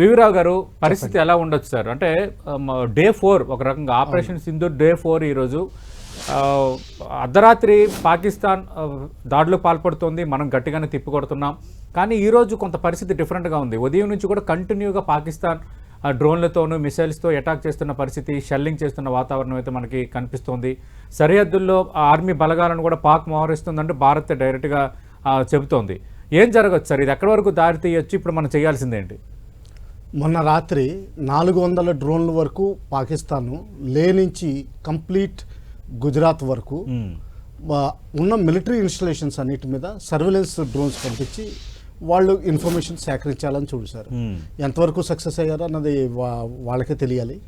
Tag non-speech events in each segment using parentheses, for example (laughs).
వివిరావు గారు పరిస్థితి ఎలా ఉండొచ్చు సార్? అంటే డే ఫోర్ ఒక రకంగా ఆపరేషన్ సింధు డే ఫోర్ ఈరోజు అర్ధరాత్రి పాకిస్తాన్ ఆ, దాడులకు పాల్పడుతోంది మనం గట్టిగానే తిప్పికొడుతున్నాం. కానీ ఈరోజు కొంత పరిస్థితి డిఫరెంట్గా ఉంది. ఉదయం నుంచి కూడా కంటిన్యూగా పాకిస్తాన్ డ్రోన్లతోనూ మిసైల్స్తో అటాక్ చేస్తున్న పరిస్థితి షెల్లింగ్ చేస్తున్న వాతావరణం అయితే మనకి కనిపిస్తోంది. సరిహద్దుల్లో ఆర్మీ బలగాలను కూడా పాక్ మోహరిస్తుందంటే భారత్ డైరెక్ట్గా చెబుతోంది. ఏం జరగచ్చు సార్? ఇది ఎక్కడి వరకు దారి తీయొచ్చు? ఇప్పుడు మనం చేయాల్సిందేంటి? మొన్న రాత్రి నాలుగు వందల డ్రోన్ల వరకు పాకిస్తాను లే నుంచి కంప్లీట్ గుజరాత్ వరకు ఉన్న మిలిటరీ ఇన్స్టలేషన్స్ అన్నిటి మీద సర్వేలెన్స్ డ్రోన్స్ పంపించి వాళ్ళు ఇన్ఫర్మేషన్ సేకరించాలని చూశారు. ఎంతవరకు సక్సెస్ అయ్యారో అన్నది వాళ్ళకే తెలియాలి.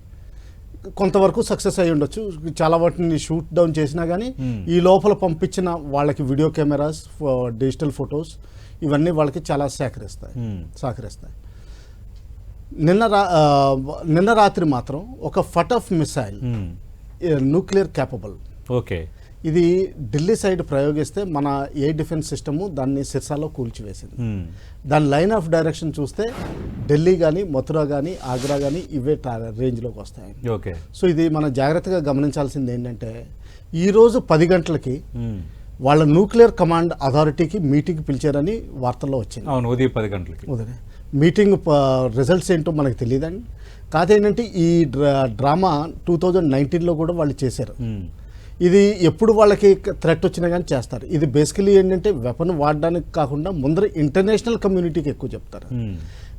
కొంతవరకు సక్సెస్ అయి ఉండొచ్చు. చాలా వాటిని షూట్ డౌన్ చేసినా కానీ ఈ లోపల పంపించిన వాళ్ళకి వీడియో కెమెరాస్ డిజిటల్ ఫొటోస్ ఇవన్నీ వాళ్ళకి చాలా సేకరిస్తాయి. సహకరిస్తాయి నిన్న రా నిన్న రాత్రి మాత్రం ఒక Fatah missile nuclear capable. Okay. ఇది ఢిల్లీ సైడ్ ప్రయోగిస్తే మన ఏ డిఫెన్స్ సిస్టము దాన్ని సిర్సాలో కూల్చివేసింది. దాని లైన్ ఆఫ్ డైరెక్షన్ చూస్తే ఢిల్లీ కానీ మథురా కానీ ఆగ్రా కానీ ఇవే రేంజ్లోకి వస్తాయి. ఓకే. సో ఇది మనం జాగ్రత్తగా గమనించాల్సింది ఏంటంటే ఈరోజు పది గంటలకి వాళ్ళ న్యూక్లియర్ కమాండ్ అథారిటీకి మీటింగ్ పిలిచారని వార్తల్లో వచ్చింది. అవును ఉదయం పది గంటలకి. ఉదయం. మీటింగ్ రిజల్ట్స్ ఏంటో మనకు తెలియదండి. ఏంటంటే ఈ డ్రా డ్రామా టూ థౌజండ్ నైన్టీన్లో కూడా వాళ్ళు చేశారు. ఇది ఎప్పుడు వాళ్ళకి థ్రెట్ వచ్చినా కానీ చేస్తారు. ఇది బేసికలీ ఏంటంటే వెపన్ వాడడానికి కాకుండా ముందర ఇంటర్నేషనల్ కమ్యూనిటీకి ఎక్కువ చెప్తారు.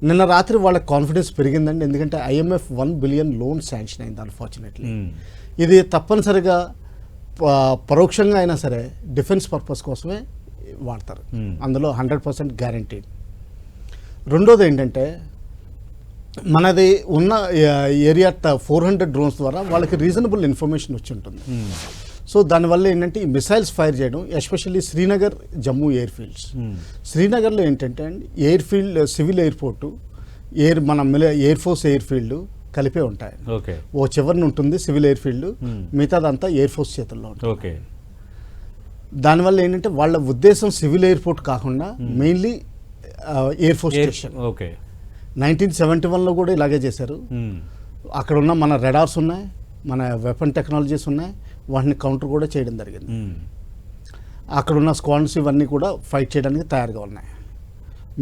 నిన్న రాత్రి వాళ్ళ కాన్ఫిడెన్స్ పెరిగిందండి. ఎందుకంటే IMF one billion loan sanction అయింది అన్ఫార్చునేట్లీ ఇది తప్పనిసరిగా ప- పరోక్షంగా అయినా సరే డిఫెన్స్ పర్పస్ కోసమే వాడతారు. అందులో హండ్రెడ్ పర్సెంట్ గ్యారంటీడ్ రెండోది ఏంటంటే మనది ఉన్న ఏరియా ఫోర్ హండ్రెడ్ డ్రోన్స్ ద్వారా వాళ్ళకి రీజనబుల్ ఇన్ఫర్మేషన్ వచ్చి ఉంటుంది. సో దానివల్ల ఏంటంటే ఈ మిసైల్స్ ఫైర్ చేయడం especially Srinagar Jammu air fields. శ్రీనగర్లో ఏంటంటే అండి air field civil airport air మన మిలి ఎయిర్ ఫోర్స్ ఎయిర్ ఫీల్డ్ కలిపే ఉంటాయి ఓకే. ఓ చివరిన ఉంటుంది సివిల్ ఎయిర్ ఫీల్డ్ మిగతాదంతా ఎయిర్ ఫోర్స్ చేతుల్లో ఉంటుంది. ఓకే. దానివల్ల ఏంటంటే వాళ్ళ ఉద్దేశం సివిల్ ఎయిర్పోర్ట్ కాకుండా mainly air force station okay nineteen seventy వన్లో కూడా ఇలాగే చేశారు. అక్కడ ఉన్న మన రెడార్స్ ఉన్నాయి మన వెపన్ టెక్నాలజీస్ ఉన్నాయి వాటిని కౌంటర్ కూడా చేయడం జరిగింది. అక్కడ ఉన్న స్క్వాడ్స్ ఇవన్నీ కూడా ఫైట్ చేయడానికి తయారుగా ఉన్నాయి.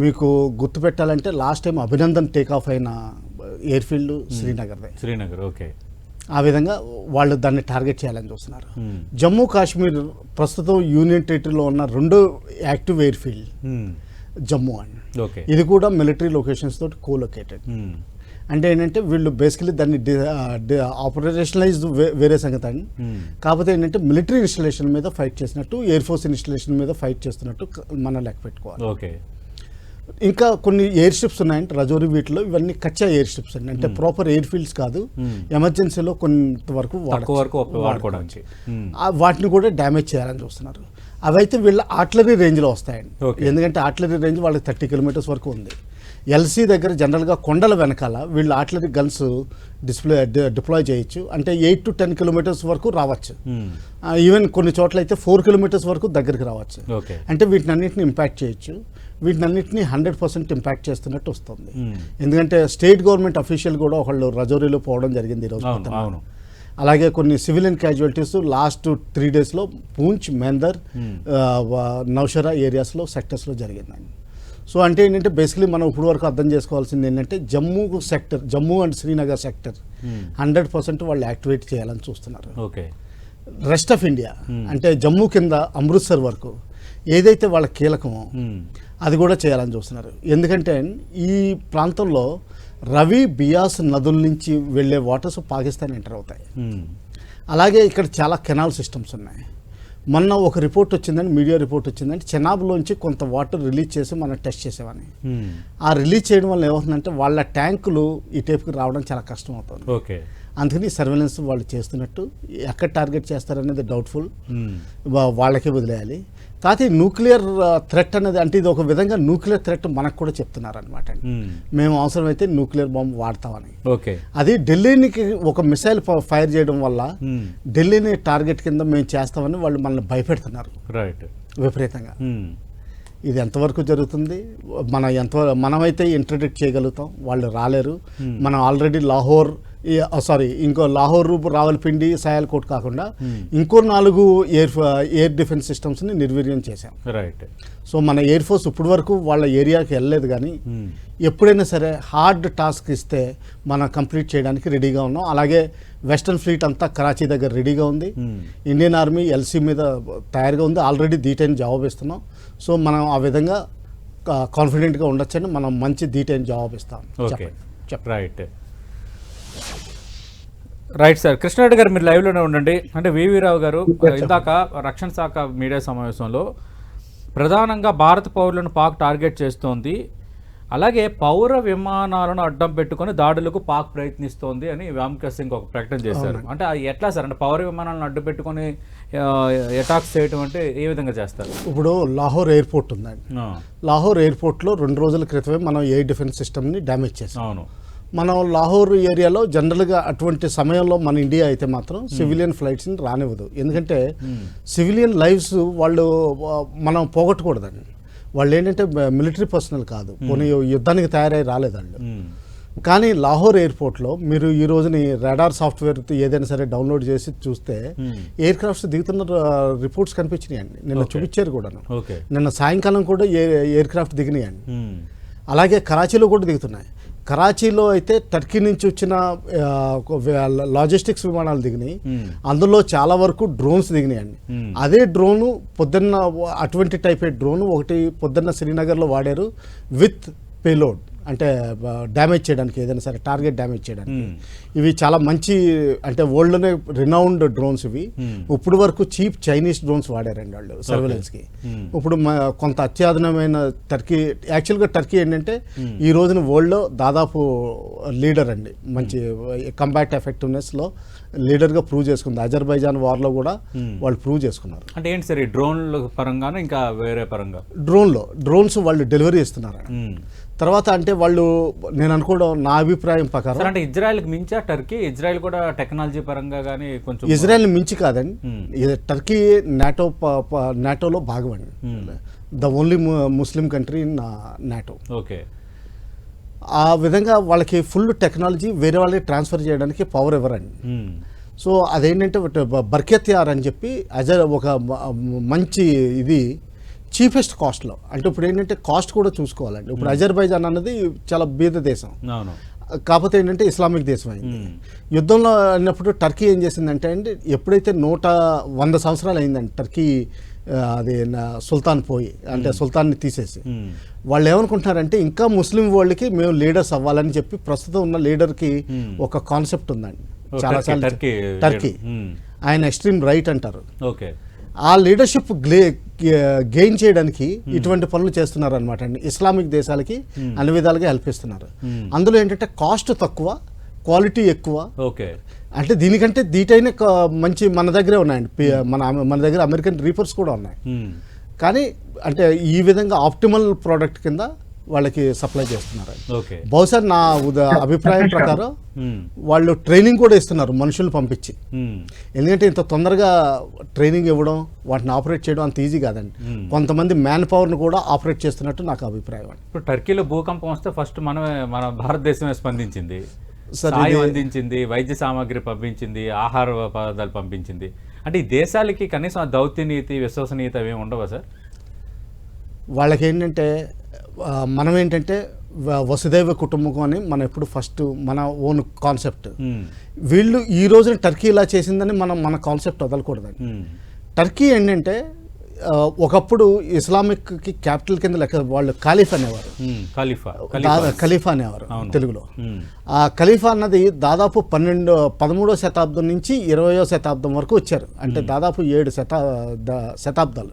మీకు గుర్తుపెట్టాలంటే last time Abhinandan take off అయిన ఎయిర్ ఫీల్డ్ శ్రీనగర్దే. శ్రీనగర్ ఓకే ఆ విధంగా వాళ్ళు దాన్ని టార్గెట్ చేయాలని చూస్తున్నారు. జమ్మూ కాశ్మీర్ ప్రస్తుతం యూనియన్ టెరిటరీలో ఉన్న రెండో యాక్టివ్ ఎయిర్ ఫీల్డ్ జమ్మూ అండి. ఓకే. ఇది కూడా మిలిటరీ లొకేషన్స్ తోటి కోలొకేటెడ్ అంటే ఏంటంటే వీళ్ళు బేసికలీ దాన్ని ఆపరేషనలైజ్ వేరే సంగతి అండి కాకపోతే ఏంటంటే మిలిటరీ ఇన్స్టలేషన్ మీద ఫైట్ చేసినట్టు ఎయిర్ ఫోర్స్ ఇన్స్టలేషన్ మీద ఫైట్ చేస్తున్నట్టు మనం లెక్క పెట్టుకోవాలి. ఓకే. ఇంకా కొన్ని ఎయిర్ షిప్స్ ఉన్నాయంటే రజోరి వీటిలో. ఇవన్నీ కచ్చా ఎయిర్ షిప్స్ అండి. అంటే ప్రాపర్ ఎయిర్ ఫీల్డ్స్ కాదు. ఎమర్జెన్సీలో కొంతవరకు తక్కువ వాడచ్చు. వరకు. ఆ వాటిని కూడా డ్యామేజ్ చేయాలని చూస్తున్నారు. అవైతే వీళ్ళ ఆర్టిలరీ రేంజ్లో వస్తాయండి. ఎందుకంటే ఆర్టిలరీ రేంజ్ వాళ్ళకి థర్టీ కిలోమీటర్స్ వరకు ఉంది. ఎల్సీ దగ్గర జనరల్గా కొండల వెనకాల వీళ్ళు ఆర్టిలరీ గన్స్ డిస్ప్లే డిప్లాయ్ చేయొచ్చు. అంటే ఎయిట్ టు టెన్ కిలోమీటర్స్ వరకు రావచ్చు. ఈవెన్ కొన్ని చోట్ల అయితే ఫోర్ కిలోమీటర్స్ వరకు దగ్గరికి రావచ్చు. అంటే వీటిని అన్నింటిని ఇంపాక్ట్ చేయొచ్చు. వీటిని అన్నింటినీ హండ్రెడ్ పర్సెంట్ ఇంపాక్ట్ చేస్తున్నట్టు వస్తుంది. ఎందుకంటే స్టేట్ గవర్నమెంట్ అఫీషియల్ కూడా ఒకళ్ళు రజోరీలో పోవడం జరిగింది ఈరోజు. అవును. అలాగే కొన్ని సివిలియన్ క్యాజువాలిటీస్ లాస్ట్ త్రీ డేస్లో పూంచ్ మెందర్ వ- నౌషరా ఏరియాస్లో సెక్టర్స్లో జరిగిందండి. సో అంటే ఏంటంటే బేసికలీ మనం ఇప్పుడు వరకు అర్థం చేసుకోవాల్సింది ఏంటంటే Jammu sector Jammu and Srinagar sector hundred percent వాళ్ళు యాక్టివేట్ చేయాలని చూస్తున్నారు. ఓకే. రెస్ట్ ఆఫ్ ఇండియా అంటే జమ్మూ కింద అమృత్సర్ వరకు ఏదైతే వాళ్ళ కీలకమో. అది కూడా చేయాలని చూస్తున్నారు. ఎందుకంటే ఈ ప్రాంతంలో రవి బియాస్ నదుల నుంచి వెళ్ళే వాటర్స్ పాకిస్తాన్ ఎంటర్ అవుతాయి. మ్మ్. అలాగే ఇక్కడ చాలా కెనాల్ సిస్టమ్స్ ఉన్నాయి. మొన్న ఒక రిపోర్ట్ వచ్చిందని మీడియా రిపోర్ట్ వచ్చిందంటే చెనాబ్లోంచి కొంత వాటర్ రిలీజ్ చేసి మనం టెస్ట్ చేసేవని మ్మ్. ఆ రిలీజ్ చేయడం వల్ల ఏమవుతుందంటే వాళ్ళ ట్యాంకులు ఈ టైప్కి రావడం చాలా కష్టం అవుతుంది ఓకే. అందుకని సర్వేలెన్స్ వాళ్ళు చేస్తున్నట్టు ఎక్కడ టార్గెట్ చేస్తారనేది డౌట్ఫుల్. వా- వాళ్ళకే వదిలేయాలి. కాకపోతే న్యూక్లియర్ థ్రెట్ అనేది అంటే ఇది ఒక విధంగా న్యూక్లియర్ థ్రెట్ మనకు కూడా చెప్తున్నారు అనమాట మ్మ్. అవసరమైతే న్యూక్లియర్ బాంబ్ వాడతామని. ఓకే. అది ఢిల్లీకి ఒక మిసైల్ ఫైర్ చేయడం వల్ల. ఢిల్లీని టార్గెట్ కింద మేము చేస్తామని వాళ్ళు మనల్ని భయపెడుతున్నారు. రైట్ విపరీతంగా. ఇది ఎంతవరకు జరుగుతుంది? మన ఎంత మనమైతే ఇంటర్డిక్ట్ చేయగలుగుతాం. వాళ్ళు రాలేరు. మనం ఆల్రెడీ లాహోర్ సారీ ఇంకో లాహోర్ రావల్పిండి సాయల్కోట్ కాకుండా ఇంకో నాలుగు ఎయిర్ ఎయిర్ డిఫెన్స్ సిస్టమ్స్ని నిర్వీర్యం చేశాం. రైట్ సో మన ఎయిర్ ఫోర్స్ ఇప్పటి వరకు వాళ్ళ ఏరియాకి వెళ్ళలేదు కానీ ఎప్పుడైనా సరే హార్డ్ టాస్క్ ఇస్తే మనం కంప్లీట్ చేయడానికి రెడీగా ఉన్నాం. అలాగే వెస్టర్న్ ఫ్లీట్ అంతా కరాచీ దగ్గర రెడీగా ఉంది. ఇండియన్ ఆర్మీ ఎల్సీ మీద తయారుగా ఉంది. ఆల్రెడీ డీటెయిన్ జవాబు ఇస్తున్నాం. సో మనం ఆ విధంగా కాన్ఫిడెంట్గా ఉండొచ్చని మనం మంచి డీటెయిన్ జవాబు ఇస్తాం. రైట్ రైట్ సార్ కృష్ణారెడ్డి గారు మీరు లైవ్లోనే ఉండండి. అంటే వివి రావు గారు ఇందాక రక్షణ శాఖ మీడియా సమావేశంలో ప్రధానంగా భారత పౌరులను పాక్ టార్గెట్ చేస్తోంది. అలాగే పౌర విమానాలను అడ్డం పెట్టుకొని దాడులకు పాక్ ప్రయత్నిస్తోంది అని వ్యామకేశ్ సింగ్ ఒక ప్రకటన చేశారు. అంటే అది ఎట్లా సార్ అంటే పౌర విమానాలను అడ్డు పెట్టుకొని అటాక్స్ చేయటం అంటే ఏ విధంగా చేస్తారు? ఇప్పుడు లాహోర్ ఎయిర్పోర్ట్ ఉందండి. లాహోర్ ఎయిర్పోర్ట్లో రెండు రోజుల క్రితమే మనం ఎయిర్ డిఫెన్స్ సిస్టమ్ని డ్యామేజ్ చేసాం అవును. మనం లాహోర్ ఏరియాలో జనరల్గా అటువంటి సమయంలో మన ఇండియా అయితే మాత్రం సివిలియన్ ఫ్లైట్స్ని రానివ్వదు. ఎందుకంటే సివిలియన్ లైఫ్స్ వాళ్ళు మనం పోగొట్టకూడదండి. వాళ్ళు ఏంటంటే మిలిటరీ పర్సనల్ కాదు. పోనీ యుద్ధానికి తయారై రాలేదు వాళ్ళు ఉమ్, కానీ లాహోర్ ఎయిర్పోర్ట్లో మీరు ఈ రోజుని రాడార్ సాఫ్ట్వేర్ ఏదైనా సరే డౌన్లోడ్ చేసి చూస్తే ఎయిర్ క్రాఫ్ట్స్ దిగుతున్న రిపోర్ట్స్ కనిపించినాయండి. నిన్న చూపించారు కూడాను. ఓకే. నిన్న సాయంకాలం కూడా ఎయిర్ క్రాఫ్ట్ దిగినాయండి. అలాగే కరాచీలో కూడా దిగుతున్నాయి. కరాచీలో అయితే టర్కీ నుంచి వచ్చిన లాజిస్టిక్స్ విమానాలు దిగినాయి. అందులో చాలా వరకు డ్రోన్స్ దిగినాయండి. అదే డ్రోను పొద్దున్న అటువంటి టైప్ డ్రోన్ ఒకటి పొద్దున్న శ్రీనగర్లో వాడారు విత్ పేలోడ్ అంటే డ్యామేజ్ చేయడానికి ఏదైనా సరే టార్గెట్ డ్యామేజ్ చేయడానికి Hmm. ఇవి చాలా మంచి అంటే వరల్డ్లోనే రినౌండ్ డ్రోన్స్ ఇవి Hmm. ఇప్పుడు వరకు చీప్ చైనీస్ డ్రోన్స్ వాడారండి వాళ్ళు సర్వేలెన్స్కి Hmm. ఇప్పుడు కొంత అత్యాధునమైన టర్కీ యాక్చువల్గా టర్కీ ఏంటంటే ఈ రోజున వరల్డ్లో దాదాపు లీడర్ అండి మంచి కంబాక్ట్ ఎఫెక్టివ్నెస్లో లీడర్గా ప్రూవ్ చేసుకుంది. అజర్బైజాన్ వార్లో కూడా వాళ్ళు ప్రూవ్ చేసుకున్నారు. అంటే ఏంటి సార్ ఈ డ్రోన్ల పరంగానే ఇంకా వేరే పరంగా? డ్రోన్లో డ్రోన్స్ వాళ్ళు డెలివరీ ఇస్తున్నారు ఉమ్. తర్వాత అంటే వాళ్ళు నేను అనుకోవడం నా అభిప్రాయం ప్రకారం అంటే ఇజ్రాయెల్కి మించా టర్కీ? ఇజ్రాయెల్ కూడా టెక్నాలజీ పరంగా కానీ కొంచెం ఇజ్రాయెల్ మించి కాదండి. Hmm. ఇది టర్కీ నాటో నాటోలో భాగం అండి. The only Muslim country in NATO. Okay. ఆ విధంగా వాళ్ళకి ఫుల్ టెక్నాలజీ వేరే వాళ్ళకి ట్రాన్స్ఫర్ చేయడానికి పవర్ ఇవ్వరండి. ఉమ్. సో అదేంటంటే బర్కెత్యార్ అని చెప్పి అజర్ ఒక మంచి ఇది చీఫెస్ట్ కాస్ట్లో అంటే ఇప్పుడు ఏంటంటే కాస్ట్ కూడా చూసుకోవాలండి. ఇప్పుడు అజర్బైజాన్ అన్నది చాలా బీద దేశం. కాకపోతే ఏంటంటే ఇస్లామిక్ దేశం అయింది. ఉమ్. యుద్ధంలో అన్నప్పుడు టర్కీ ఏం చేసిందంటే అండి ఎప్పుడైతే నూట వంద సంవత్సరాలు అయిందండి టర్కీ అది సుల్తాన్ పోయి అంటే సుల్తాన్ని తీసేసి. వాళ్ళు ఏమనుకుంటున్నారంటే ఇంకా ముస్లిం వరల్డ్కి మేము లీడర్స్ అవ్వాలని చెప్పి ప్రస్తుతం ఉన్న లీడర్కి. ఒక కాన్సెప్ట్ ఉందండి. చాలా టర్కీ- చాలా టర్కీ. ఆయన ఎక్స్ట్రీమ్ రైట్ అంటారు. ఓకే. ఆ లీడర్షిప్ గెయిన్ చేయడానికి ఇటువంటి పనులు చేస్తున్నారు అనమాట అండి. ఇస్లామిక్ దేశాలకి అన్ని విధాలుగా హెల్ప్ ఇస్తున్నారు. అందులో ఏంటంటే కాస్ట్ తక్కువ క్వాలిటీ ఎక్కువ. ఓకే. అంటే దీనికంటే దీటైన మంచి మన దగ్గరే ఉన్నాయండి. పి- మన మన దగ్గర అమెరికన్ రీపర్స్ కూడా ఉన్నాయి. ఉమ్. కానీ అంటే ఈ విధంగా ఆప్టిమల్ ప్రోడక్ట్ కింద వాళ్ళకి సప్లై చేస్తున్నారు. ఓకే. బహుశా నా ఉద- (laughs) అభిప్రాయం ప్రకారం ఉమ్. వాళ్ళు ట్రైనింగ్ కూడా ఇస్తున్నారు మనుషులు పంపించి. ఎందుకంటే ఇంత తొందరగా ట్రైనింగ్ ఇవ్వడం వాటిని ఆపరేట్ చేయడం అంత ఈజీ కాదండి. Hmm. కొంతమంది మ్యాన్ పవర్ని కూడా ఆపరేట్ చేస్తున్నట్టు నాకు అభిప్రాయం ఇప్పుడు టర్కీలో భూకంపం వస్తే ఫస్ట్ మనమే మన భారతదేశమే స్పందించింది. సాయం అందించింది వైద్య సామాగ్రి పంపించింది ఆహార పదార్థాలు పంపించింది అంటే ఈ దేశాలకి కనీసం ఆ దౌత్య నీతి విశ్వసనీయత అవి ఉండవా సార్ వాళ్ళకి ఏంటంటే మనం ఏంటంటే వసుదైవ కుటుంబం అని మనం ఎప్పుడు ఫస్ట్ మన ఓన్ కాన్సెప్ట్. వీళ్ళు ఈ రోజున టర్కీ ఇలా చేసిందని మనం మన కాన్సెప్ట్ వదలకూడదండి. టర్కీ ఏంటంటే ఒకప్పుడు ఇస్లామిక్కి క్యాపిటల్ కింద లెక్క వాళ్ళు ఖాలిఫ్ అనేవారు. ఖలీఫా ఖలీఫా. అనేవారు. తెలుగులో. ఆ ఖలీఫా అన్నది దాదాపు పన్నెండు పదమూడో శతాబ్దం నుంచి ఇరవయో శతాబ్దం వరకు వచ్చారు. అంటే దాదాపు ఏడు శతా శతాబ్దాలు.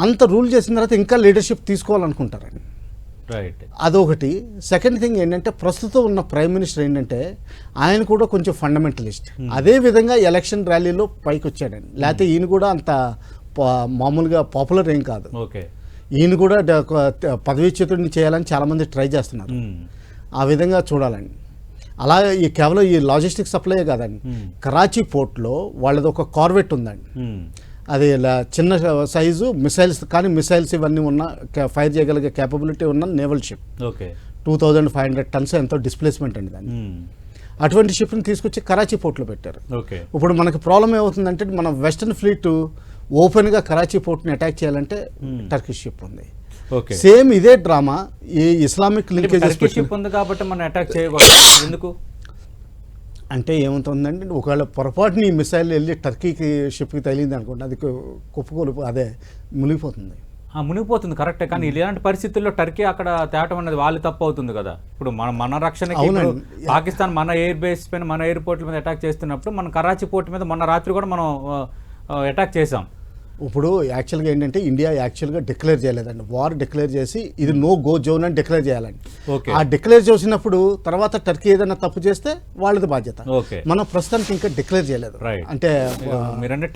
అంత రూల్ చేసిన తర్వాత ఇంకా లీడర్షిప్ తీసుకోవాలనుకుంటారండి. అదొకటి. సెకండ్ థింగ్ ఏంటంటే ప్రస్తుతం ఉన్న ప్రైమ్ మినిస్టర్ ఏంటంటే ఆయన కూడా కొంచెం ఫండమెంటలిస్ట్. అదే విధంగా ఎలక్షన్ ర్యాలీలో పైకి వచ్చాడండి లేకపోతే ఈయన కూడా అంత మామూలుగా పాపులర్ ఏం కాదు. ఓకే. ఈయన కూడా పదవీచ్యుతుడిని చేయాలని చాలామంది ట్రై చేస్తున్నారు. ఆ విధంగా చూడాలండి. అలా ఈ కేవలం ఈ లాజిస్టిక్ సప్లై కాదండి. కరాచీ పోర్ట్లో వాళ్ళది ఒక కార్వెట్ ఉందండి. అది ఇలా చిన్న సైజు మిసైల్స్ కానీ మిసైల్స్ ఇవన్నీ ఉన్న ఫైర్ చేయగలిగే కేపబిలిటీ ఉన్న naval ship okay. Two thousand five hundred tons ఎంతో డిస్ప్లేస్మెంట్ అండి దాన్ని. అటువంటి షిప్ని తీసుకొచ్చి కరాచీ పోర్ట్లో పెట్టారు. ఓకే. ఇప్పుడు మనకి ప్రాబ్లం ఏమవుతుందంటే మన వెస్టర్న్ ఫ్లీట్ ఓపెన్గా కరాచీ పోర్ట్ని అటాక్ చేయాలంటే Hmm. టర్కిష్ షిప్ ఉంది. ఓకే సేమ్ ఇదే డ్రామా. ఈ ఇస్లామిక్ లింకేజెస్ షిప్ ఉంది కాబట్టి మనం అటాక్ చేయకూడదు. ఎందుకు? అంటే ఏమవుతుందంటే ఒకవేళ పొరపాటుని ఈ మిసైల్ వెళ్ళి టర్కీకి షిప్కి తగిలింది అనుకోండి అది కుప్పకూలిపో అదే మునిగిపోతుంది. ఆ, మునిగిపోతుంది కరెక్టే కానీ ఇలాంటి పరిస్థితుల్లో టర్కీ అక్కడ తేవటం అనేది వాళ్ళు తప్పు అవుతుంది కదా. ఇప్పుడు మన మన రక్షణకి. పాకిస్తాన్ మన ఎయిర్ బేస్ పైన మన ఎయిర్పోర్ట్ల మీద అటాక్ చేస్తున్నప్పుడు మన కరాచీ పోర్ట్ మీద మొన్న రాత్రి కూడా మనం అటాక్ చేసాం ఇప్పుడు యాక్చువల్గా ఏంటంటే ఇండియా యాక్చువల్గా డిక్లేర్ చేయలేదండి. వార్ డిక్లేర్ చేసి ఇది నో గో జోన్ అని డిక్లేర్ చేయాలండి. ఓకే ఆ డిక్లేర్ చేసినప్పుడు తర్వాత టర్కీ ఏదైనా తప్పు చేస్తే వాళ్ళది బాధ్యత. మనం ప్రస్తుతానికి ఇంకా డిక్లేర్ చేయలేదు. అంటే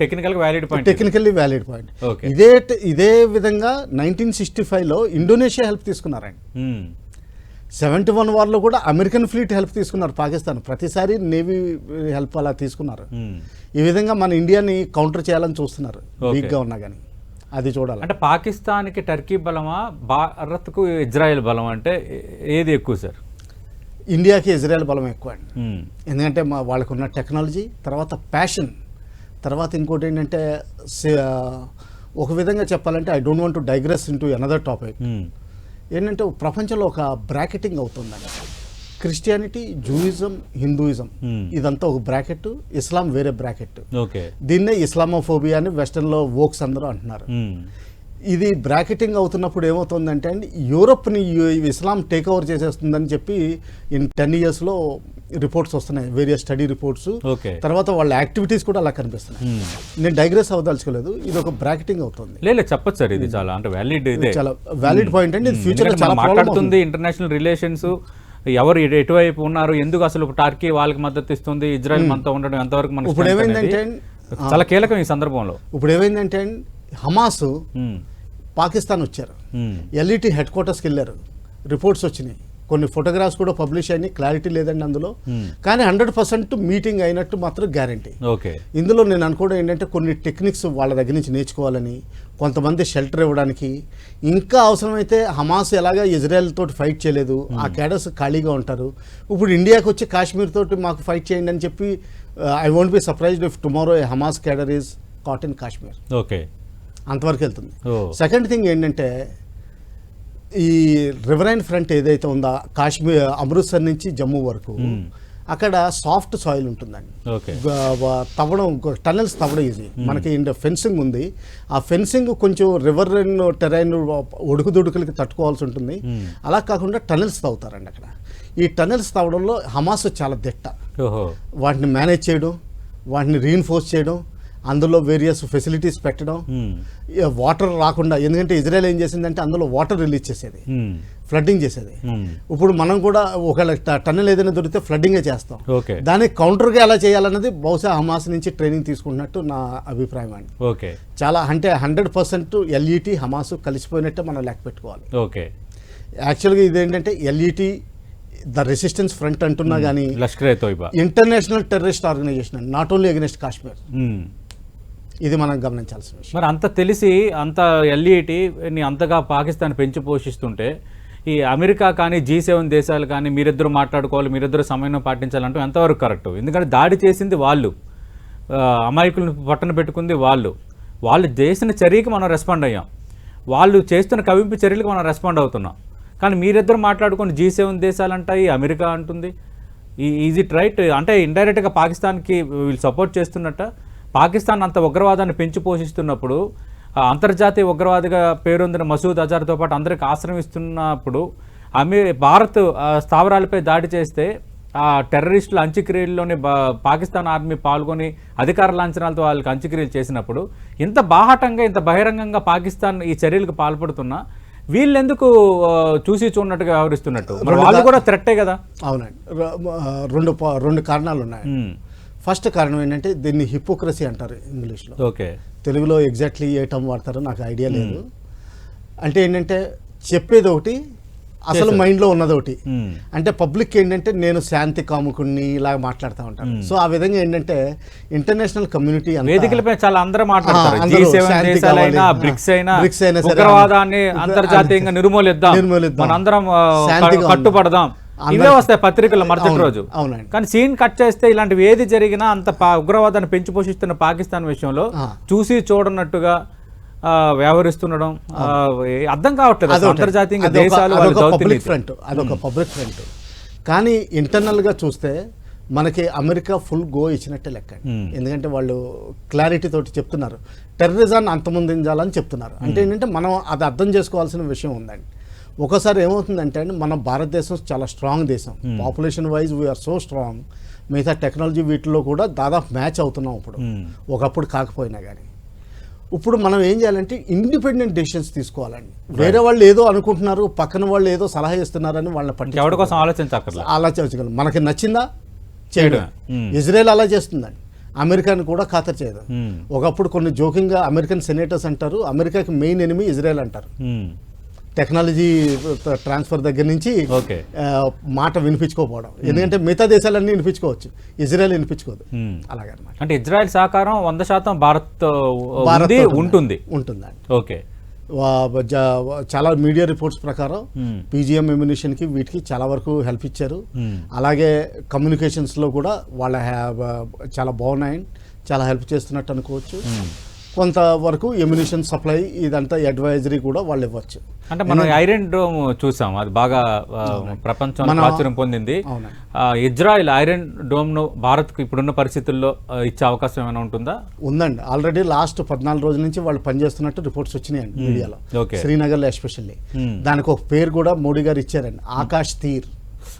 technical valid point technically valid point. ఇదే ఇదే విధంగా నైన్టీన్ సిక్స్టీ ఫైవ్లో ఇండోనేషియా హెల్ప్ తీసుకున్నారండి. సెవెంటీ వన్ వార్లో కూడా అమెరికన్ ఫ్లీట్ హెల్ప్ తీసుకున్నారు పాకిస్తాన్ ప్రతిసారి నేవీ హెల్ప్ అలా తీసుకున్నారు. ఈ విధంగా మన ఇండియాని కౌంటర్ చేయాలని చూస్తున్నారు. వీక్గా ఉన్నా కానీ అది చూడాలి. అంటే పాకిస్తాన్కి టర్కీ బలమా భారత్కు ఇజ్రాయెల్ బలం అంటే ఏది ఎక్కువ సార్? ఇండియాకి ఇజ్రాయెల్ బలం ఎక్కువ అండి. ఎందుకంటే మా వాళ్ళకు ఉన్న టెక్నాలజీ తర్వాత ప్యాషన్ తర్వాత ఇంకోటి ఏంటంటే ఒక విధంగా చెప్పాలంటే I don't want to digress in to another topic ఏంటంటే ప్రపంచంలో ఒక బ్రాకెటింగ్ అవుతుందండి. Christianity Judaism Hinduism. Hmm. ఇదంతా ఒక బ్రాకెట్ ఇస్లాం వేరే బ్రాకెట్ ఓకే. దీన్నే ఇస్లామోఫోబియా అని వెస్టర్న్లో వోక్స్ అందరూ అంటున్నారు. ఇది బ్రాకెటింగ్ అవుతున్నప్పుడు ఏమవుతుందంటే అండి యూరోప్ని ఇస్లాం టేక్ ఓవర్ చేసేస్తుందని చెప్పి ఇన్ టెన్ ఇయర్స్లో రిపోర్ట్స్ వస్తున్నాయి వేరియస్ స్టడీ రిపోర్ట్స్. ఓకే. తర్వాత వాళ్ళ యాక్టివిటీస్ కూడా అలా కనిపిస్తున్నాయి. నేను డైగ్రెస్ అవ్వదలుచుకోలేదు ఇది ఒక బ్రాకెటింగ్ అవుతుంది. లేదు చెప్పచ్చు సార్ ఇది చాలా అంటే వ్యాలిడ్ ఇదే. చాలా వ్యాలిడ్ పాయింట్ అండి ఇది ఫ్యూచర్ చాలా ఇంటర్నేషనల్ రిలేషన్స్ ఎవరు ఎటు- ఎటువైపు ఉన్నారు? ఎందుకు అసలు టర్కీ వాళ్ళకి మద్దతు ఇస్తుంది? ఇజ్రాయెల్ మనతో ఉండడం ఎంతవరకు మనకి ఇప్పుడు ఏమైందంటే చాలా కీలకం ఈ సందర్భంలో. ఇప్పుడు ఏమైందంటే హమాస్ పాకిస్తాన్ వచ్చారు. ఎల్ఈటి హెడ్ క్వార్టర్స్కి వెళ్ళారు. రిపోర్ట్స్ వచ్చినాయి. కొన్ని ఫోటోగ్రాఫ్స్ కూడా పబ్లిష్ అయినాయి క్లారిటీ లేదండి అందులో. Hmm. కానీ హండ్రెడ్ పర్సెంట్ మీటింగ్ అయినట్టు మాత్రం గ్యారంటీ ఓకే ఇందులో నేను అనుకోవడం ఏంటంటే కొన్ని టెక్నిక్స్ వాళ్ళ దగ్గర నుంచి నేర్చుకోవాలని కొంతమంది షెల్టర్ ఇవ్వడానికి. ఇంకా అవసరమైతే హమాస్ ఎలాగా ఇజ్రాయెల్ తోటి ఫైట్ చేయలేదు ఆ క్యాడర్స్ ఖాళీగా ఉంటారు. ఇప్పుడు ఇండియాకి వచ్చి కాశ్మీర్ తోటి మాకు ఫైట్ చేయండి అని చెప్పి I won't be surprised if tomorrow Hamas cadre is caught in Kashmir okay అంతవరకు వెళ్తుంది. సెకండ్ థింగ్ ఏంటంటే ఈ రివరైన్ ఫ్రంట్ ఏదైతే ఉందో కాశ్మీర్ అమృత్సర్ నుంచి జమ్మూ వరకు. అక్కడ సాఫ్ట్ సాయిల్ ఉంటుందండి. తవ్వడం టనల్స్ తవ్వడం ఈజీ మనకి ఫెన్సింగ్ ఉంది. ఆ ఫెన్సింగ్ కొంచెం రివర్ టెరైన్ ఒడుకుదొడుకులకి తట్టుకోవాల్సి ఉంటుంది. అలా కాకుండా టనల్స్ తవ్వుతారండి అక్కడ. ఈ టనల్స్ తవ్వడంలో హమాస్ చాలా దిట్ట. వాటిని మేనేజ్ చేయడం వాటిని రీఇన్ఫోర్స్ చేయడం అందులో వేరియస్ ఫెసిలిటీస్ పెట్టడం. వాటర్ రాకుండా ఎందుకంటే ఇజ్రాయెల్ ఏం చేసిందంటే అందులో వాటర్ రిలీజ్ చేసేది. ఫ్లడ్డింగ్ చేసేది. ఉమ్, ఇప్పుడు మనం కూడా ఒకవేళ టన్నెల్ ఏదైనా దొరికితే ఫ్లడ్డింగే చేస్తాం. ఓకే దానికి కౌంటర్గా ఎలా చేయాలన్నది బహుశా హమాస్ నుంచి ట్రైనింగ్ తీసుకుంటున్నట్టు నా అభిప్రాయం అండి. ఓకే చాలా అంటే హండ్రెడ్ పర్సెంట్ ఎల్ఈటి హమాస్ కలిసిపోయినట్టే మనం లెక్క పెట్టుకోవాలి. ఓకే యాక్చువల్గా ఇదేంటంటే ఎల్ఈటి ద రెసిస్టెన్స్ ఫ్రంట్ అంటున్నా కానీ international terrorist organisation not only against Kashmir. ఇది మనం గమనించాల్సిన విషయం. మరి అంత తెలిసి అంత ఎల్ఈటి ని అంతగా పాకిస్తాన్ పెంచి పోషిస్తుంటే ఈ అమెరికా కానీ జీ సెవెన్ దేశాలు కానీ మీరిద్దరు మాట్లాడుకోవాలి మీరిద్దరు సమయం పాటించాలంటే ఎంతవరకు కరెక్ట్? ఎందుకంటే దాడి చేసింది వాళ్ళు. అమాయకులను పట్టణ పెట్టుకుంది వాళ్ళు. వాళ్ళు చేసిన చర్యకి మనం రెస్పాండ్ అయ్యాం. వాళ్ళు చేస్తున్న కవింపు చర్యలకు మనం రెస్పాండ్ అవుతున్నాం. కానీ మీరిద్దరు మాట్లాడుకుని జీ సెవెన్ దేశాలు అంటాయి అమెరికా అంటుంది. ఈ ఈజ్ ఇట్ రైట్ అంటే ఇండైరెక్ట్గా పాకిస్తాన్కి వీళ్ళు సపోర్ట్ చేస్తున్నట్ట. పాకిస్తాన్ అంత ఉగ్రవాదాన్ని పెంచి పోషిస్తున్నప్పుడు అంతర్జాతీయ ఉగ్రవాదిగా పేరొందిన మసూద్ అజార్తో పాటు అందరికి ఆశ్రమిస్తున్నప్పుడు అమె భారత్ స్థావరాలపై దాడి చేస్తే ఆ టెర్రరిస్టుల అంత్యక్రియల్లోనే బా- పాకిస్తాన్ ఆర్మీ పాల్గొని అధికార లాంఛనాలతో వాళ్ళకి అంత్యక్రియలు చేసినప్పుడు ఇంత బాహాటంగా ఇంత బహిరంగంగా పాకిస్తాన్ ఈ చర్యలకు పాల్పడుతున్నా వీళ్ళెందుకు చూసి చూడనట్టుగా వ్యవహరిస్తున్నట్టు? వాళ్ళు కూడా థ్రెట్టే కదా? అవునండి. రెండు రెండు కారణాలు ఉన్నాయి ఫస్ట్ కారణం ఏంటంటే దీన్ని హిపోక్రసీ అంటారు ఇంగ్లీష్లో. ఓకే. తెలుగులో ఎగ్జాక్ట్లీ ఏ టర్మ్ వాడతారో నాకు ఐడియా లేదు. అంటే ఏంటంటే చెప్పేది ఒకటి అసలు మైండ్లో ఉన్నది ఒకటి. అంటే పబ్లిక్ ఏంటంటే నేను శాంతి కాముకుని ఇలా మాట్లాడుతూ ఉంటాను. సో ఆ విధంగా ఏంటంటే ఇంటర్నేషనల్ కమ్యూనిటీ వేదికలపై చాలా అందరూ మాట్లాడతారు. అందరూ. బ్రిక్స్ అయినా ఉగ్రవాదాన్ని అంతర్జాతీయంగా నిర్మూలిద్దాం. ఉందాం. కట్టుబడదాం. ఇవే వస్తాయి పత్రికల్లో మరుసటి రోజు. అవునండి. కానీ సీన్ కట్ చేస్తే ఇలాంటివి ఏది జరిగినా అంత ఉగ్రవాదాన్ని పెంచి పోషిస్తున్న పాకిస్తాన్ విషయంలో. చూసి చూడనట్టుగా వ్యవహరిస్తుండడం అర్థం కావట్లేదు అసలు అంతర్జాతీయంగా దేశాలు పబ్లిక్ ఫ్రంట్ అదొక పబ్లిక్ ఫ్రంట్ కానీ ఇంటర్నల్గా చూస్తే మనకి అమెరికా ఫుల్ గో ఇచ్చినట్టే లెక్క. ఎందుకంటే వాళ్ళు క్లారిటీ తోటి చెప్తున్నారు. టెర్రరిజాన్ని అంతమొందించాలని చెప్తున్నారు. అంటే ఏంటంటే మనం అది అర్థం చేసుకోవాల్సిన విషయం ఉందండి. ఒకసారి ఏమవుతుందంటే అండి మన భారతదేశం చాలా స్ట్రాంగ్ దేశం. Population wise we're so strong మిగతా టెక్నాలజీ వీటిలో కూడా దాదాపు మ్యాచ్ అవుతున్నాం ఇప్పుడు. Hmm. ఒకప్పుడు కాకపోయినా కానీ ఇప్పుడు మనం ఏం చేయాలంటే ఇండిపెండెంట్ డెసిషన్స్ తీసుకోవాలండి. వేరే వాళ్ళు ఏదో అనుకుంటున్నారు పక్కన వాళ్ళు ఏదో సలహా ఇస్తున్నారని వాళ్ళని పట్టి ఎవరి కోసం ఆలోచించక్కర్లేదు అలా చేయగలం మనకి నచ్చిందా? చేయడం. ఇజ్రాయెల్ అలా చేస్తుందండి. అమెరికాని కూడా ఖాతరు చేయదు మ్మ్. ఒకప్పుడు కొన్ని జోకింగ్గా అమెరికన్ సెనేటర్స్ అంటారు అమెరికాకి మెయిన్ ఎనిమి ఇజ్రాయెల్ అంటారు. టెక్నాలజీ ట్రాన్స్ఫర్ దగ్గర నుంచి మాట వినిపించుకోకపోవడం. ఎందుకంటే మిగతా దేశాలన్నీ వినిపించుకోవచ్చు. ఇజ్రాయెల్ వినిపించుకోదు. ఉమ్. అలాగనమాట. అంటే ఇజ్రాయెల్ సహకారం వంద శాతం భారత్ ఉంటుంది. ఉంటుందండి. ఓకే. చాలా మీడియా రిపోర్ట్స్ ప్రకారం మ్మ్. పీజిఎం ఎమ్యునిషన్కి వీటికి చాలా వరకు హెల్ప్ ఇచ్చారు. అలాగే కమ్యూనికేషన్స్లో కూడా వాళ్ళ చాలా బాగున్నాయి చాలా హెల్ప్ చేస్తున్నట్టు అనుకోవచ్చు. కొంతవరకు ఎమ్యునిషన్ సప్లై ఇదంతా అడ్వైజరీ కూడా వాళ్ళు ఇవ్వచ్చు. అంటే మనం ఐరన్ డోమ్ చూసాం అది బాగా ఆ, ప్రపంచంలో మన- ప్రాచుర్యం పొందింది. ఇజ్రాయెల్ ఐరన్ డోమ్ను భారత్కు ఇప్పుడున్న పరిస్థితుల్లో ఇచ్చే అవకాశం ఏమైనా ఉంటుందా? ఉందండి. ఆల్రెడీ లాస్ట్ పద్నాలుగు రోజుల నుంచి వాళ్ళు పనిచేస్తున్నట్టు రిపోర్ట్స్ వచ్చినాయండి మీడియాలో. ఓకే. శ్రీనగర్లో ఎస్పెషల్లీ మ్మ్. దానికి ఒక పేరు కూడా మోడీ గారు ఇచ్చారండి. ఆకాష్ తీర్.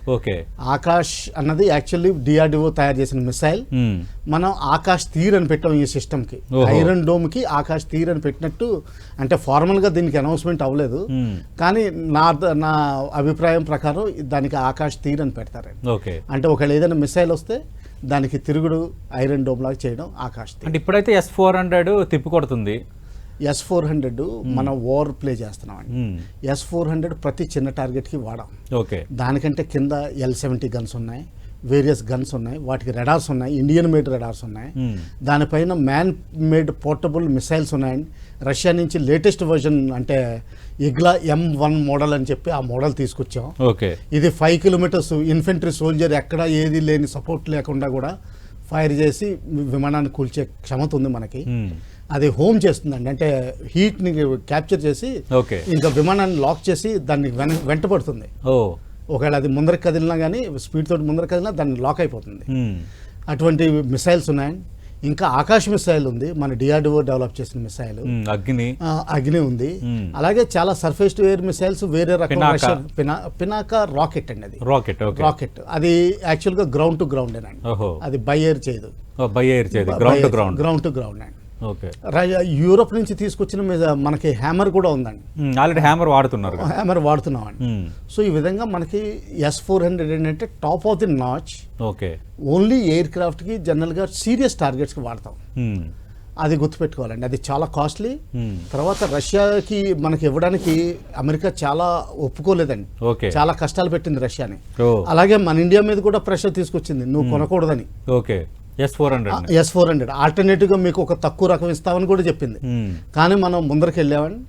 ఓకే. ఆకాష్ అన్నది యాక్చువల్లీ డిఆర్డిఓ తయారు చేసిన మిసైల్. ఉమ్. మనం ఆకాష్ తీర్ అని పెట్టాం ఈ సిస్టమ్కి. ఐరన్ డోమ్కి ఆకాష్ తీర్ అని పెట్టినట్టు అంటే ఫార్మల్గా దీనికి అనౌన్స్మెంట్ అవ్వలేదు. ఉమ్. కానీ నా నా అభిప్రాయం ప్రకారం దానికి ఆకాష్ తీర్ అని పెడతారండి. ఓకే. అంటే ఒకవేళ ఏదైనా మిసైల్ వస్తే దానికి తిరుగుడు ఐరన్ డోమ్ లాగా చేయడం ఆకాష్ అంటే ఇప్పుడైతే ఎస్ ఫోర్ హండ్రెడ్ తిప్పి కొడుతుంది. ఎస్ ఫోర్ హండ్రెడ్ మనం ఓవర్ ప్లే చేస్తున్నామండి. ఎస్ ఫోర్ హండ్రెడ్ ప్రతి చిన్న టార్గెట్కి వాడాం. ఓకే. దానికంటే కింద ఎల్ సెవెంటీ గన్స్ ఉన్నాయి వేరియస్ గన్స్ ఉన్నాయి వాటికి రెడార్స్ ఉన్నాయి ఇండియన్ మేడ్ రెడార్స్ ఉన్నాయి. ఉమ్. దానిపైన మ్యాన్ మేడ్ పోర్టబుల్ మిసైల్స్ ఉన్నాయండి. రష్యా నుంచి లేటెస్ట్ వర్జన్ అంటే ఇగ్లా ఎం వన్ మోడల్ అని చెప్పి ఆ మోడల్ తీసుకొచ్చాం. ఓకే. ఇది ఫైవ్ కిలోమీటర్స్ ఇన్ఫెంట్రీ సోల్జర్ ఎక్కడ ఏది లేని సపోర్ట్ లేకుండా కూడా ఫైర్ చేసి విమానాన్ని కూల్చే క్షమత ఉంది మనకి. ఉమ్. అది హోమ్ చేస్తుందండి. అంటే హీట్ని క్యాప్చర్ చేసి ఓకే. ఇంకా విమానాన్ని లాక్ చేసి దాన్ని వెన వెంటబడుతుంది ఓ. ఒకవేళ అది ముందరికి కదిలినా కానీ స్పీడ్ తోటి ముందరికి కదిలినా దాన్ని లాక్ అయిపోతుంది. అటువంటి మిసైల్స్ ఉన్నాయి ఇంకా ఆకాశ్ మిసైల్ ఉంది. మన డిఆర్డిఓ డెవలప్ చేసిన మిసైల్. అగ్ని. అగ్ని ఉంది. అలాగే చాలా సర్ఫేస్ టు ఎయిర్ మిసైల్స్ వేరే రకం పినాకా. రాకెట్ అండి అది. Rocket rocket. అది యాక్చువల్గా గ్రౌండ్ టు గ్రౌండ్ అండి. అది బై ఎయిర్ చేయదు. ఓ, బై ఎయిర్ చేయదు. Ground to ground ground to ground అండి. యూరోప్ నుంచి తీసుకొచ్చిన మీద- మనకి హ్యామర్ కూడా ఉందండి. ఆల్రెడీ హ్యామర్ వాడుతున్నారు. హ్యామర్ వాడుతున్నామండి. ఉమ్. సో ఈ విధంగా మనకి ఎస్ ఫోర్ హండ్రెడ్ ఏంటంటే top of the notch. Okay. Only air క్రాఫ్ట్కి జనరల్గా సీరియస్ టార్గెట్స్కి వాడతాం. ఉమ్. అది గుర్తుపెట్టుకోవాలండి. అది చాలా కాస్ట్లీ. తర్వాత రష్యాకి మనకి ఇవ్వడానికి అమెరికా చాలా ఒప్పుకోలేదండి. ఓకే. చాలా కష్టాలు పెట్టింది రష్యాని. అలాగే మన ఇండియా మీద కూడా ప్రెషర్ తీసుకొచ్చింది. నువ్వు కొనకూడదని. Okay. S four hundred S four hundred ఆల్టర్నేటివ్గా మీకు ఒక తక్కువ రకం ఇస్తామని కూడా చెప్పింది. కానీ మనం ముందరికి వెళ్ళామని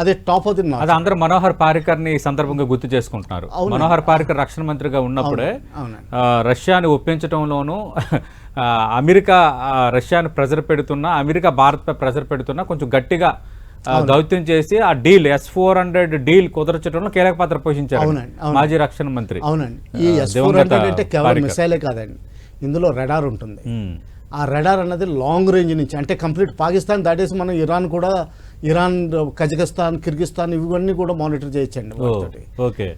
అదే టాప్ ఆఫ్ ది అది అందరూ మనోహర్ పారికర్ని సందర్భంగా గుర్తు చేసుకుంటున్నారు. మనోహర్ పారికర్ రక్షణ మంత్రిగా ఉన్నప్పుడే రష్యాని ఒప్పించడంలోనూ అమెరికా రష్యాని ప్రెజర్ పెడుతున్నా అమెరికా భారత్పై ప్రెజర్ పెడుతున్నా కొంచెం గట్టిగా దౌత్యం చేసి ఆ deal S four hundred deal కుదర్చడంలో కీలక పాత్ర పోషించారు. మాజీ రక్షణ మంత్రి. అవునండి. ఈ ఆ, ఎస్ ఫోర్ దివంగత హండ్రెడ్ అంటే కేవలం పారికర్. మిసైలే కాదండి. ఇందులో రెడార్ ఉంటుంది. ఆ రెడార్ అన్నది లాంగ్ రేంజ్ నుంచి అంటే కంప్లీట్ పాకిస్తాన్ దాటేసి మనం ఇరాన్ కూడా ఇరాన్ కజకిస్తాన్ కిర్గిస్తాన్ ఇవన్నీ కూడా మానిటర్ చేయొచ్చండి ఓకే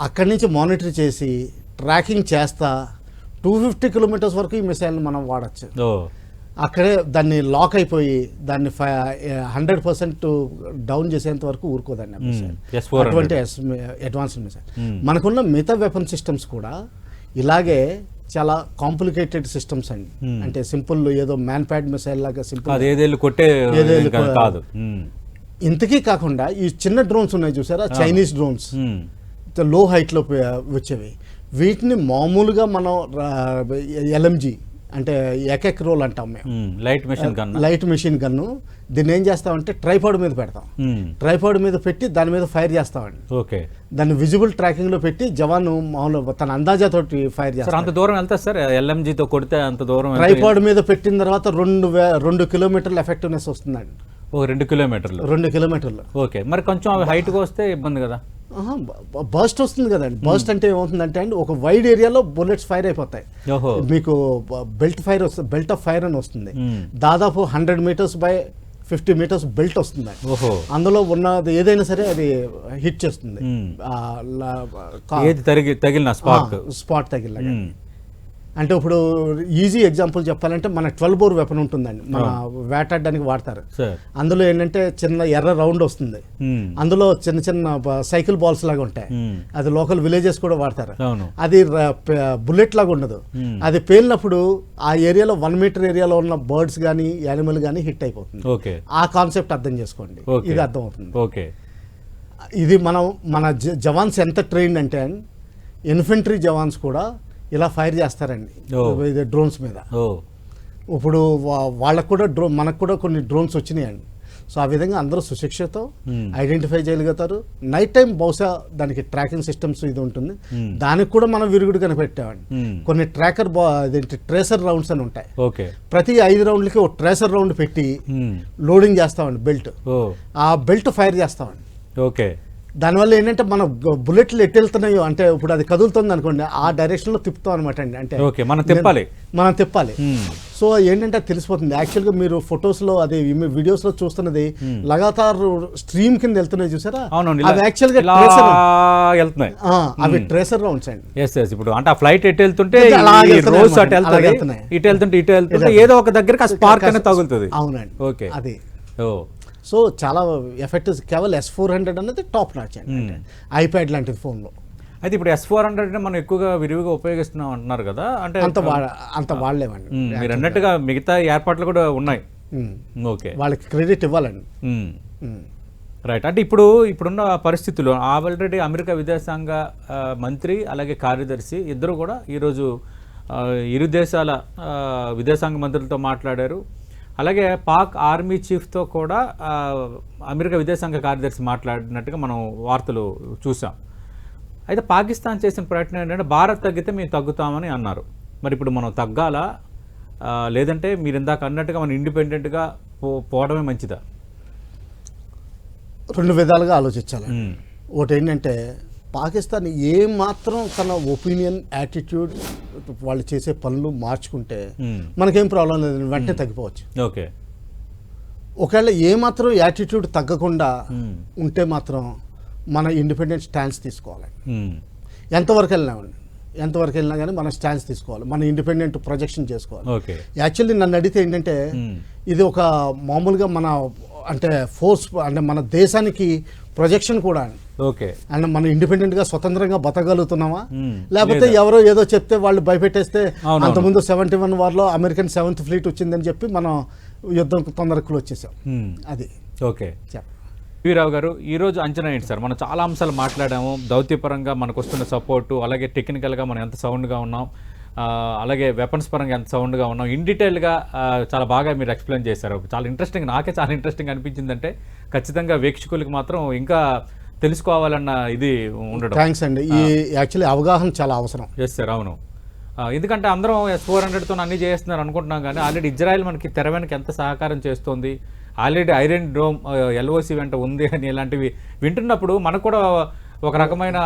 అక్కడి నుంచి మానిటర్ చేసి ట్రాకింగ్ చేస్తా టూ ఫిఫ్టీ కిలోమీటర్స్ వరకు ఈ మిసైల్ని మనం వాడచ్చు అక్కడే దాన్ని లాక్ అయిపోయి దాన్ని హండ్రెడ్ పర్సెంట్ డౌన్ చేసేంత వరకు ఊరుకోదండి ఆ. Missile S-400. అటువంటి అడ్వాన్స్ మిసైల్. మనకున్న మిగతా వెపన్ సిస్టమ్స్ కూడా ఇలాగే చాలా కాంప్లికేటెడ్ సిస్టమ్స్ అండి. Hmm. అంటే సింపుల్ ఏదో మ్యాన్ ప్యాడ్ మిసైల్ లాగా సింపుల్ కొట్టే కాదు. ఉమ్. ఇంతకీ కాకుండా ఈ చిన్న డ్రోన్స్ ఉన్నాయి చూసారా? Chinese drones. ఉమ్. లో హైట్లో వచ్చేవి. వీటిని మామూలుగా మనం ఎల్ఎంజి అంటే ఎకెక్ రోల్ అంటాం మేము. Light machine gun light machine gun. దీన్ని ఏం చేస్తామంటే ట్రైపాడ్ మీద పెడతాం. ట్రైపాడ్ మీద పెట్టి దాని మీద ఫైర్ చేస్తామండి. ఓకే. దాన్ని విజిబుల్ ట్రాకింగ్లో పెట్టి జవాను మామూలు తన అందాజాతోటి ఫైర్ సార్ చేస్తాం అంత దూరం వెళ్తా సార్? LMG తో కొడితే అంత దూరం ట్రైపాడ్ మీద పెట్టిన తర్వాత రెండు రెండు కిలోమీటర్ల ఎఫెక్టివ్నెస్ వస్తుందండి. ఒక రెండు కిలోమీటర్లు. రెండు కిలోమీటర్లు. ఓకే. మరి కొంచెం హైట్కి వస్తే ఇబ్బంది కదా? బర్స్ట్ వస్తుంది కదండి. బర్స్ట్ అంటే ఏమవుతుందంటే అండి ఒక వైడ్ ఏరియాలో బుల్లెట్స్ ఫైర్ అయిపోతాయి. ఓహో. మీకు బెల్ట్ ఫైర్ వస్తుంది బెల్ట్ ఆఫ్ ఫైర్ అని వస్తుంది. దాదాపు hundred metres by fifty metres belt వస్తుంది. ఓహో. అందులో ఉన్నది ఏదైనా సరే అది హిట్ చేస్తుంది. తగిలిన ఆ, స్పాట్ తగిలిన అంటే ఇప్పుడు ఈజీ ఎగ్జాంపుల్ చెప్పాలంటే మన ట్వెల్వ్ బోర్ వెపన్ ఉంటుందండి. మన వేటాడడానికి వాడతారు. అందులో ఏంటంటే చిన్న ఎర్ర రౌండ్ వస్తుంది. అందులో చిన్న చిన్న సైకిల్ బాల్స్ లాగా ఉంటాయి. అది లోకల్ విలేజెస్ కూడా వాడతారు. అది బుల్లెట్ లాగా ఉండదు. అది పేలినప్పుడు ఆ ఏరియాలో వన్ మీటర్ ఏరియాలో ఉన్న బర్డ్స్ కానీ యానిమల్ కానీ హిట్ అయిపోతుంది. ఓకే. ఆ కాన్సెప్ట్ అర్థం చేసుకోండి. ఇది అర్థం అవుతుంది ఓకే. ఇది మనం మన జవాన్స్ ఎంత ట్రైన్డ్ అంటే ఇన్ఫెంట్రీ జవాన్స్ కూడా ఇలా ఫైర్ చేస్తారండి. డ్రోన్స్ మీద. ఇప్పుడు వాళ్ళకు కూడా డ్రో మనకు కూడా కొన్ని డ్రోన్స్ వచ్చినాయండి. సో ఆ విధంగా అందరూ సుశిక్షతో. ఐడెంటిఫై చేయగలుగుతారు. నైట్ టైం బహుశా దానికి ట్రాకింగ్ సిస్టమ్స్ ఇది ఉంటుంది. దానికి కూడా మనం విరుగుడు కనిపెట్టామండి. కొన్ని ట్రాకర్ అదేంటి ట్రేసర్ రౌండ్స్ అని ఉంటాయి. ఓకే. ప్రతి ఐదు రౌండ్లకి ఒక ట్రేసర్ రౌండ్ పెట్టి. లోడింగ్ చేస్తామండి బెల్ట్ ఆ బెల్ట్ ఫైర్ చేస్తామండి. ఓకే. దానివల్ల ఏంటంటే మన గ- బుల్లెట్లు ఎటు వెళ్తున్నాయో అంటే ఇప్పుడు అది కదులుతుంది అనుకోండి ఆ డైరెక్షన్లో తిప్పుతాం అనమాట అండి. అంటే ఓకే, మనం తిప్పాలి. మనం తిప్పాలి. సో ఏంటంటే తెలిసిపోతుంది. యాక్చువల్గా మీరు ఫొటోస్లో అది వీడియోస్లో చూస్తున్నది లగాతార్ స్ట్రీమ్ కింద వెళ్తున్నాయి చూసారా? అవి యాక్చువల్గా ట్రేసర్ వెళ్తున్నాయి. అవి ట్రేసర్ రౌండ్స్ అండి ఎస్ ఎస్ ఇప్పుడు అంటే ఆ ఫ్లైట్ ఎటు వెళ్తుంటే రోజ్. అటు వెళ్తున్నాయి. ఇటు వెళ్తుంటే ఇటు వెళ్తుంటే ఏదో ఒక దగ్గరికి ఆ స్పార్క్ అనేది తగులుతుంది. అవునండి. ఓకే. అది. ఓ. సో చాలా ఎఫెక్ట్ కేవలం ఎస్ ఫోర్ హండ్రెడ్ అనేది టాప్ నాచ్ అండి. ఐప్యాడ్ లాంటిది ఫోన్లో. అయితే ఇప్పుడు ఎస్ ఫోర్ హండ్రెడ్ మనం ఎక్కువగా విరివిగా ఉపయోగిస్తున్నాం అంటున్నారు కదా అంటే అంత అంత వాడలేమండి. మ్మ్, మీరు అన్నట్టుగా మిగతా ఏర్పాట్లు కూడా ఉన్నాయి. మ్మ్. ఓకే. వాళ్ళకి క్రెడిట్ ఇవ్వాలండి. రైట్ అంటే ఇప్పుడు ఇప్పుడున్న పరిస్థితుల్లో ఆల్రెడీ అమెరికా విదేశాంగ మంత్రి అలాగే కార్యదర్శి ఇద్దరు కూడా ఈరోజు ఇరు దేశాల విదేశాంగ మంత్రులతో మాట్లాడారు. అలాగే పాక్ ఆర్మీ చీఫ్తో కూడా అమెరికా విదేశాంగ కార్యదర్శి మాట్లాడినట్టుగా మనం వార్తలు చూసాం. అయితే పాకిస్తాన్ చేసిన ప్రయత్నం ఏంటంటే భారత్ తగ్గితే మేము తగ్గుతామని అన్నారు. మరి ఇప్పుడు మనం తగ్గాలా? లేదంటే మీరు ఇందాక అన్నట్టుగా మనం ఇండిపెండెంట్గా పో పోవడమే మంచిదా? రెండు విధాలుగా ఆలోచించాలి. ఒకటి ఏంటంటే పాకిస్తాన్ ఏ మాత్రం తన ఒపీనియన్ యాటిట్యూడ్ వాళ్ళు చేసే పనులు మార్చుకుంటే మ్మ్. మనకేం ప్రాబ్లం లేదు వెంటనే తగ్గిపోవచ్చు ఓకే ఒకవేళ ఏ మాత్రం యాటిట్యూడ్ తగ్గకుండా మ్మ్. ఉంటే మాత్రం మన ఇండిపెండెంట్ స్టాండ్స్ తీసుకోవాలి. ఎంతవరకు వెళ్ళినామండి ఎంతవరకు వెళ్ళినా కానీ మన స్టాండ్స్ తీసుకోవాలి మన ఇండిపెండెంట్ ప్రొజెక్షన్ చేసుకోవాలి యాక్చువల్లీ నన్ను అడిగితే ఏంటంటే. ఇది ఒక మామూలుగా మన అంటే ఫోర్స్ అంటే మన దేశానికి ప్రొజెక్షన్ కూడా అండి. ఓకే. అండ్ మనం ఇండిపెండెంట్గా స్వతంత్రంగా బతకగలుగుతున్నామా? మ్మ్. లేకపోతే ఎవరో ఏదో చెప్తే వాళ్ళు భయపెట్టేస్తే. అంతకుముందు సెవెంటీ వన్ వార్లో అమెరికన్ సెవెంత్ ఫ్లీట్ వచ్చిందని చెప్పి మనం యుద్ధం తొందరగా క్లోజ్ చేసాం మ్మ్. అది. ఓకే. వీరావు గారు ఈరోజు అంచనా ఏంటి సార్? మనం చాలా అంశాలు మాట్లాడాము. దౌత్యపరంగా మనకు వస్తున్న సపోర్టు అలాగే టెక్నికల్గా మనం ఎంత సౌండ్గా ఉన్నాం అలాగే వెపన్స్ పరంగా ఎంత సౌండ్గా ఉన్నాం. ఇన్ డీటెయిల్గా చాలా బాగా మీరు ఎక్స్ప్లెయిన్ చేశారు. చాలా ఇంట్రెస్టింగ్ నాకే చాలా ఇంట్రెస్టింగ్ అనిపించిందంటే ఖచ్చితంగా వీక్షకులకి మాత్రం ఇంకా తెలుసుకోవాలన్న ఇది ఉండడం. థ్యాంక్స్ అండి. ఈ యాక్చువల్లీ అవగాహన చాలా అవసరం. ఎస్ సార్ అవును. ఎందుకంటే అందరం ఎస్ ఫోర్ హండ్రెడ్తో అన్ని చేస్తున్నారు అనుకుంటున్నాం కానీ ఆల్రెడీ ఇజ్రాయెల్ మనకి తెర వెనక ఎంత సహకారం చేస్తోంది ఆల్రెడీ ఐరన్ డ్రోమ్ ఎల్ఓసి వెంట ఉంది అని ఇలాంటివి వింటున్నప్పుడు మనకు కూడా ఒక రకమైన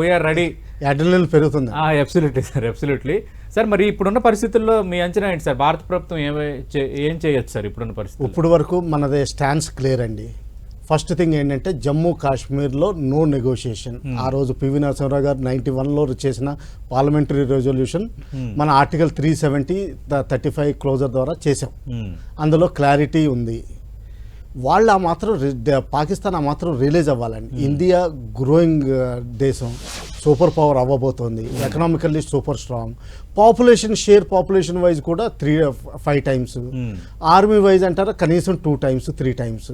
వీఆర్ రెడీ అడ్రినల్ పెరుగుతుంది. అబ్సల్యూట్లీ సార్ అబ్సల్యూట్లీ సార్ మరి ఇప్పుడున్న పరిస్థితుల్లో మీ అంచనా ఏంటి సార్ భారత ప్రభుత్వం ఏం చేయొచ్చు సార్ ఇప్పుడున్న పరిస్థితుల్లో? ఇప్పుడు వరకు మనది స్టాండ్స్ క్లియర్ అండి. ఫస్ట్ థింగ్ ఏంటంటే జమ్మూ కాశ్మీర్లో నో నెగోషియేషన్. ఆ రోజు పివి నరసింహరావు గారు నైన్టీ వన్లో చేసిన పార్లమెంటరీ రెజల్యూషన్ మన article three seventy thirty five closure ద్వారా చేసాం మ్మ్. అందులో క్లారిటీ ఉంది. వాళ్ళు ఆ మాత్రం పాకిస్తాన్ ఆ మాత్రం రిలీజ్ అవ్వాలండి. ఇండియా గ్రోయింగ్ దేశం. Super power అవ్వబోతోంది. Economically super strong. Population share population wise కూడా three five times. Army wise అంటారా కనీసం two times three times.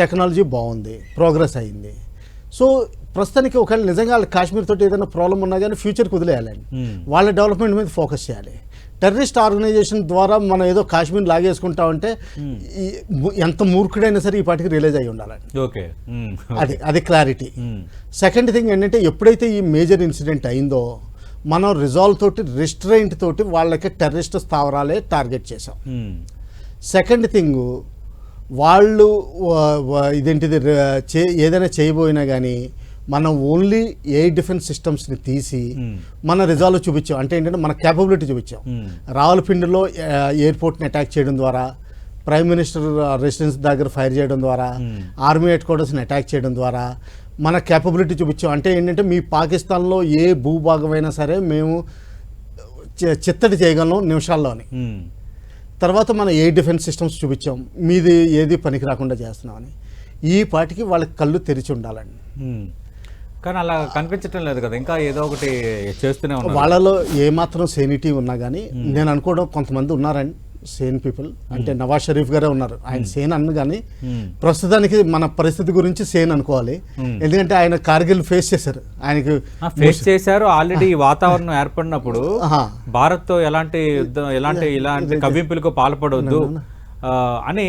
Technology బాగుంది ప్రోగ్రెస్ అయింది. సో ప్రస్తుతానికి ఒకవేళ నిజంగా వాళ్ళ కాశ్మీర్ తోటి ఏదైనా ప్రాబ్లం ఉన్నా కానీ ఫ్యూచర్కి వదిలేయాలండి. వాళ్ళ డెవలప్మెంట్ మీద ఫోకస్ చేయాలి. టెర్రరిస్ట్ ఆర్గనైజేషన్ ద్వారా మనం ఏదో కాశ్మీర్ లాగేసుకుంటామంటే ఎంత మూర్ఖుడైనా సరే ఈ పాటికి రిలీజ్ అయి ఉండాలండి. ఓకే. అది అది క్లారిటీ. సెకండ్ థింగ్ ఏంటంటే ఎప్పుడైతే ఈ మేజర్ ఇన్సిడెంట్ అయిందో మనం రిజాల్వ్ తోటి రిస్ట్రైంట్ తోటి వాళ్ళకి టెర్రరిస్ట్ స్థావరాలే టార్గెట్ చేసాం. సెకండ్ థింగ్ వాళ్ళు ఇదేంటిది చే ఏదైనా చేయబోయినా కానీ మనం ఓన్లీ ఎయిర్ డిఫెన్స్ సిస్టమ్స్ని తీసి. మన రిజాల్వ్ చూపించాం అంటే ఏంటంటే మన క్యాపబిలిటీ చూపించాం. రావలపిండిలో ఎయిర్పోర్ట్ని అటాక్ చేయడం ద్వారా ప్రైమ్ మినిస్టర్ రెసిడెన్స్ దగ్గర ఫైర్ చేయడం ద్వారా. ఆర్మీ హెడ్ క్వార్టర్స్ని అటాక్ చేయడం ద్వారా మన క్యాపబిలిటీ చూపించాం అంటే ఏంటంటే మీ పాకిస్తాన్లో ఏ భూభాగమైనా సరే మేము చిత్తడి చేయగలం నిమిషాల్లోని. తర్వాత మన ఎయిర్ డిఫెన్స్ సిస్టమ్స్ చూపించాం మీది ఏది పనికి రాకుండా చేస్తున్నామని. ఈ పాటికి వాళ్ళకి కళ్ళు తెరిచి ఉండాలండి. కానీ అలా కనిపించటం లేదు కదా ఇంకా ఏదో ఒకటి చేస్తూనే వాళ్ళలో ఏమాత్రం సేనిటీ ఉన్నా కానీ నేను అనుకోవడం కొంతమంది ఉన్నారండి సేన్ పీపుల్ అంటే నవాజ్ షరీఫ్ గారే ఉన్నారు. ఆయన సేన్ అన్న కానీ. ప్రస్తుతానికి మన పరిస్థితి గురించి సేన్ అనుకోవాలి. ఎందుకంటే ఆయన కార్గిల్ ఫేస్ చేశారు. ఆయనకి ఫేస్ చేశారు. ఆల్రెడీ వాతావరణం ఏర్పడినప్పుడు. భారత్తో ఎలాంటి యుద్ధం ఎలాంటి ఇలాంటి కవ్వింపులకు పాల్పడవద్దు అని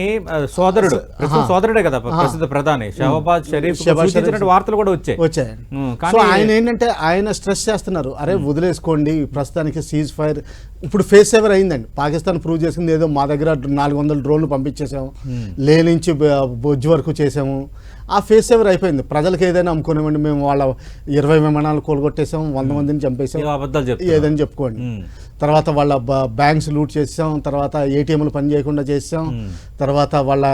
సోదరుడు సోదరుడే కదా ప్రస్తుత ప్రధాని. షహబాజ్ షరీఫ్ సూచించినట్టు వార్తలు కూడా వచ్చాయి. కానీ ఆయన ఏంటంటే ఆయన స్ట్రెస్ చేస్తున్నారు. అరే వదిలేసుకోండి ప్రస్తుతానికి సీజ్ ఫైర్. ఇప్పుడు ఫేస్ సేవర్ అయిందండి? పాకిస్తాన్ ప్రూవ్ చేసింది ఏదో మా దగ్గర నాలుగు వందల డ్రోన్లు పంపించేసాము. లే నుంచి బొజ్జు వరకు చేసాము. ఆ ఫేస్ సేవర్ అయిపోయింది? ప్రజలకు ఏదైనా అమ్ముకునేవండి మేము వాళ్ళ ఇరవై విమానాలు కోలుగొట్టేసాం వంద మందిని చంపేసాం అబద్ధాలు ఏదని చెప్పుకోండి. తర్వాత వాళ్ళ బ్యాంక్స్ లూట్ చేసాం తర్వాత ఏటీఎంలు పని చేయకుండా చేసాం తర్వాత వాళ్ళ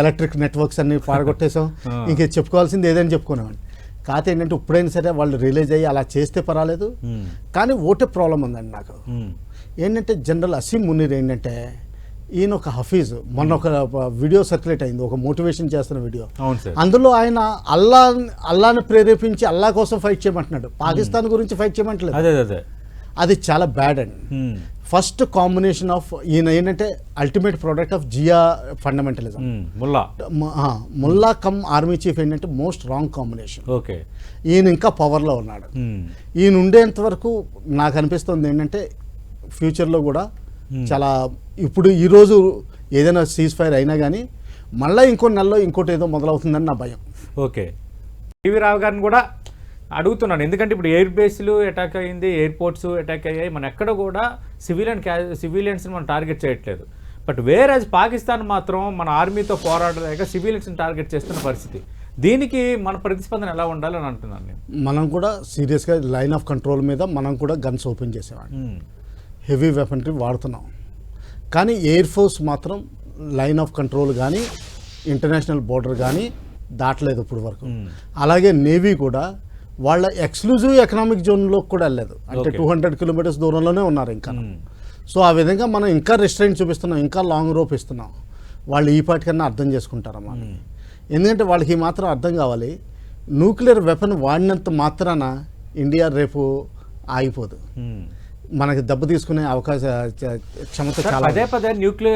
ఎలక్ట్రిక్ నెట్వర్క్స్ అన్ని పాడగొట్టేసాం. (laughs) ఇంకా చెప్పుకోవాల్సింది ఏదని చెప్పుకునేవాడిని కాకపోతే ఏంటంటే ఇప్పుడైనా సరే వాళ్ళు రిలీజ్ అయ్యి అలా చేస్తే పర్వాలేదు. కానీ ఓటే ప్రాబ్లం ఉందండి నాకు. ఏంటంటే జనరల్ అసీం మునీర్ ఏంటంటే ఈయన ఒక హఫీజ్. మొన్న ఒక వీడియో సర్క్యులేట్ అయింది. ఒక మోటివేషన్ చేస్తున్న వీడియో. అందులో ఆయన అల్లా అల్లాని ప్రేరేపించి అల్లా కోసం ఫైట్ చేయమంటున్నాడు. పాకిస్తాన్ గురించి ఫైట్ చేయమంటలేదు. అదే చాలా బ్యాడ్ అండి. ఫస్ట్ కాంబినేషన్ ఆఫ్ ఈయన ఏంటంటే ultimate product of Zia fundamentalism. Mullah ముల్లా కమ్ ఆర్మీ చీఫ్ ఏంటంటే మోస్ట్ రాంగ్ కాంబినేషన్ ఓకే ఈయన ఇంకా పవర్లో ఉన్నాడు. ఉమ్. ఈయన ఉండేంత వరకు నాకు అనిపిస్తుంది ఏంటంటే ఫ్యూచర్లో కూడా చాలా ఇప్పుడు ఈరోజు ఏదైనా సీజ్ ఫైర్ అయినా కానీ మళ్ళీ ఇంకో నెలలో ఇంకోటి ఏదో మొదలవుతుందని నా భయం. ఓకే టీవీ రావు గారిని కూడా అడుగుతున్నాను. ఎందుకంటే ఇప్పుడు ఎయిర్ బేస్లు అటాక్ అయింది ఎయిర్పోర్ట్స్ అటాక్ అయ్యాయి. మన ఎక్కడ కూడా సివిలియన్ క్యా సివిలియన్స్ని మనం టార్గెట్ చేయట్లేదు. బట్ వేరే పాకిస్తాన్ మాత్రం మన ఆర్మీతో పోరాడలేక సివిలియన్స్ని టార్గెట్ చేస్తున్న పరిస్థితి. దీనికి మన ప్రతిస్పందన ఎలా ఉండాలని అంటున్నాను నేను. మనం కూడా సీరియస్గా లైన్ ఆఫ్ కంట్రోల్ మీద మనం కూడా గన్స్ ఓపెన్ చేసేవాడిని ఉమ్. హెవీ వెపన్రీ వాడుతున్నాం. కానీ ఎయిర్ ఫోర్స్ మాత్రం లైన్ ఆఫ్ కంట్రోల్ కానీ ఇంటర్నేషనల్ బోర్డర్ కానీ దాటలేదు ఇప్పుడు వరకు Hmm. అలాగే నేవీ కూడా వాళ్ళ ఎక్స్క్లూజివ్ ఎకనామిక్ జోన్లో కూడా వెళ్ళలేదు. అంటే. టూ హండ్రెడ్ కిలోమీటర్స్ దూరంలోనే ఉన్నారు ఇంకా. ఉమ్. సో ఆ విధంగా మనం ఇంకా రెస్ట్రైంట్ చూపిస్తున్నాం ఇంకా లాంగ్ రోప్ ఇస్తున్నాం. వాళ్ళు ఈ పాటికన్నా అర్థం చేసుకుంటారమ్మా ఎందుకంటే వాళ్ళకి మాత్రం అర్థం కావాలి న్యూక్లియర్ వెపన్ వాడినంత మాత్రాన ఇండియా రేపు ఆగిపోదు. ఉమ్. మనకి దెబ్బ తీసుకునే అవకాశ క్షమత చాలా పదే పదే న్యూక్లియర్